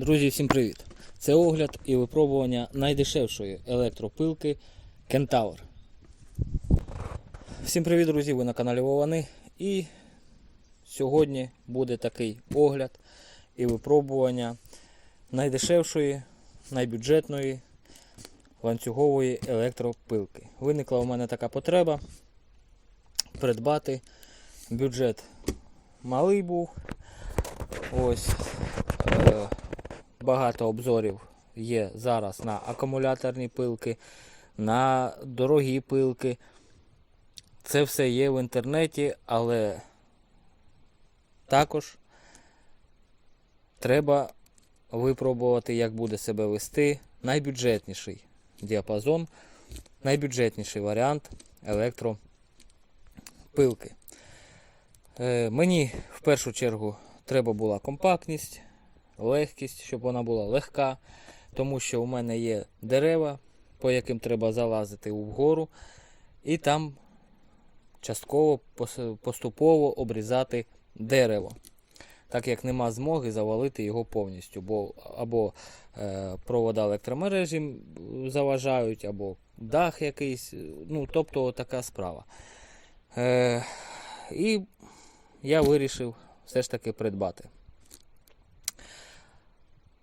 Друзі, всім привіт! Це огляд і випробування найдешевшої електропилки Kentaur. Всім привіт, друзі! Ви на каналі Вовани. І сьогодні буде такий огляд і випробування найдешевшої, найбюджетної ланцюгової електропилки. Виникла у мене така потреба придбати. Бюджет малий був. Ось е, багато обзорів є зараз на акумуляторні пилки, на дорогі пилки. Це все є в інтернеті, але також треба випробувати, як буде себе вести найбюджетніший діапазон, найбюджетніший варіант електропилки. Е, Мені в першу чергу треба була компактність, легкість, щоб вона була легка, тому що у мене є дерева, по яким треба залазити вгору, і там частково поступово обрізати дерево. Так як нема змоги завалити його повністю, бо або е, провода електромережі заважають, або дах якийсь. Ну, тобто така справа. Е, і я вирішив все ж таки придбати.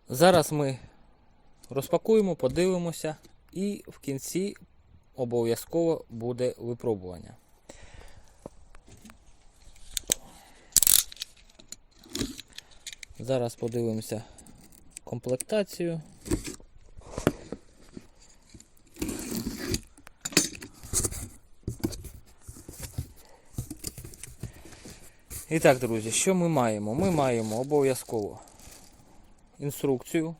Зараз ми розпакуємо, подивимося, і в кінці обов'язково буде випробування. Зараз подивимося комплектацію. І так, друзі, що ми маємо? Ми маємо обов'язково інструкцію,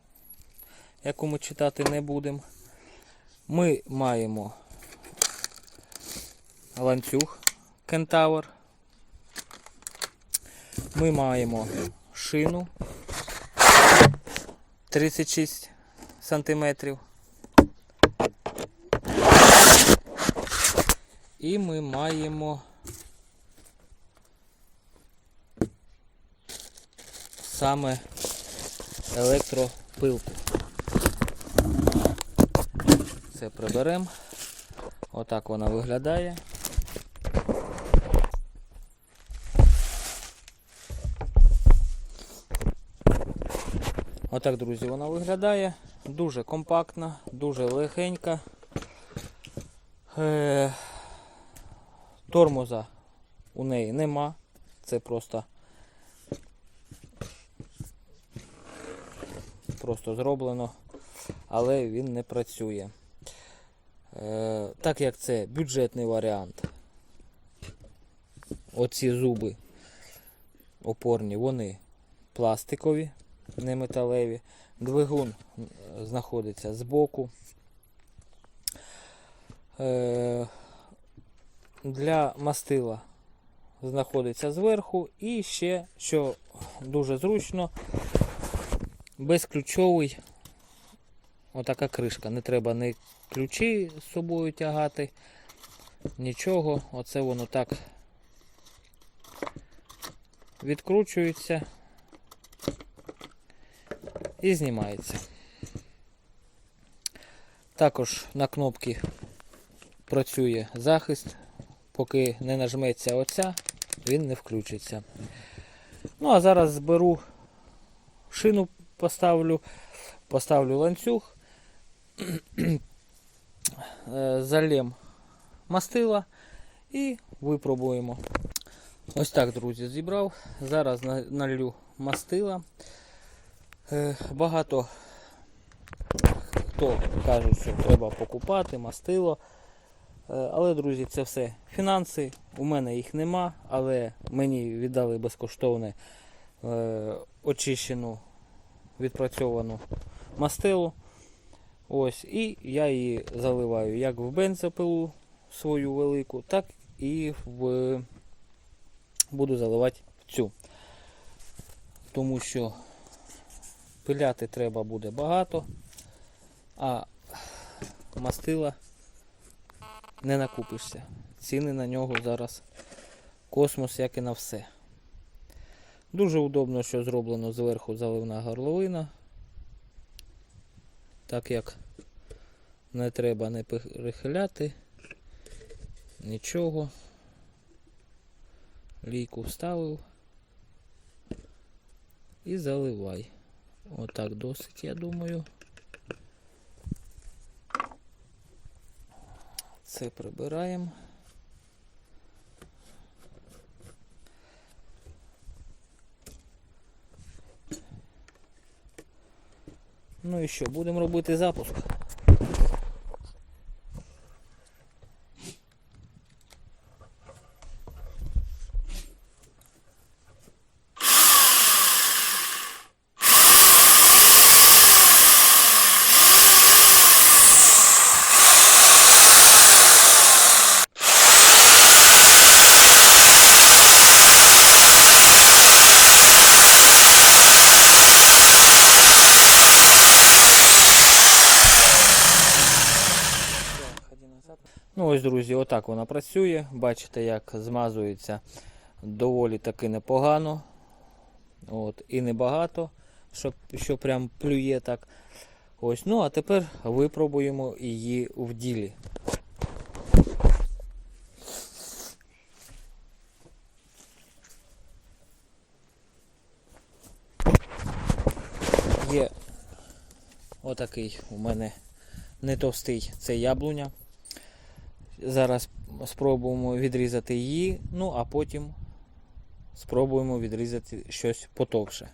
яку ми читати не будемо. Ми маємо ланцюг Кентавр. Ми маємо шину 36 сантиметрів. І ми маємо саме електропилку. Це приберемо. Отак вона виглядає. Отак, друзі, вона виглядає. Дуже компактна, дуже легенька. Е, Тормоза у неї нема. Це просто просто зроблено, але він не працює. Е, так як це бюджетний варіант, оці зуби опорні, вони пластикові, не металеві. Двигун е, знаходиться збоку. Е, для мастила знаходиться зверху і ще, що дуже зручно, безключовий отака кришка. Не треба ні ключі з собою тягати, нічого. Оце воно так відкручується і знімається. Також на кнопці працює захист, поки не нажметься оця, він не включиться. Ну, а зараз зберу шину поставлю, поставлю ланцюг, е, залєм мастила і випробуємо. Ось так, друзі, зібрав. Зараз на- налью мастила. Е, Багато хто каже, що треба покупати мастило. Е, Але, друзі, це все фінанси. У мене їх нема, але мені віддали безкоштовне очищену відпрацьовану мастилу. Ось, і я її заливаю як в бензопилу свою велику, так і в буду заливати в цю. Тому що пиляти треба буде багато, а мастила не накупишся. Ціни на нього зараз космос, як і на все. Дуже удобно, що зроблено зверху заливна горловина. так як не треба не перехиляти, нічого. Лійку вставив і заливай. Отак досить, я думаю. Це прибираємо. Ну і що, будемо робити запуск. Ну ось, друзі, отак вона працює. Бачите, як змазується доволі таки непогано. От, і небагато, що, що прям плює так. Ось, ну а тепер випробуємо її в ділі. Є отакий у мене не товстий це яблуня. Зараз спробуємо відрізати її, ну а потім спробуємо відрізати щось потовше.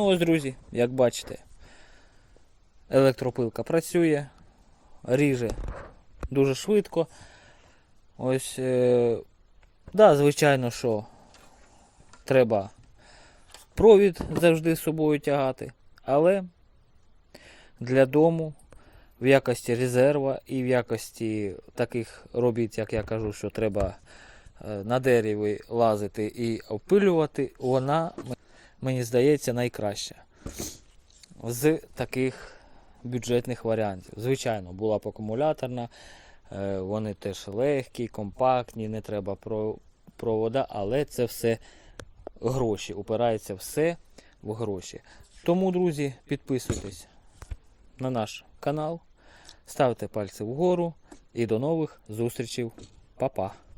Ну ось, друзі, як бачите, електропилка працює, ріже дуже швидко. Ось, е, да, звичайно, що треба провід завжди з собою тягати, але для дому в якості резерва і в якості таких робіт, як я кажу, що треба е, на дереві лазити і опилювати, вона мені здається, найкраща з таких бюджетних варіантів. Звичайно, була б акумуляторна, е, вони теж легкі, компактні, не треба провода, але це все гроші. Упирається все в гроші. Тому, друзі, підписуйтесь на наш канал, ставте пальці вгору і до нових зустрічей. Па-па!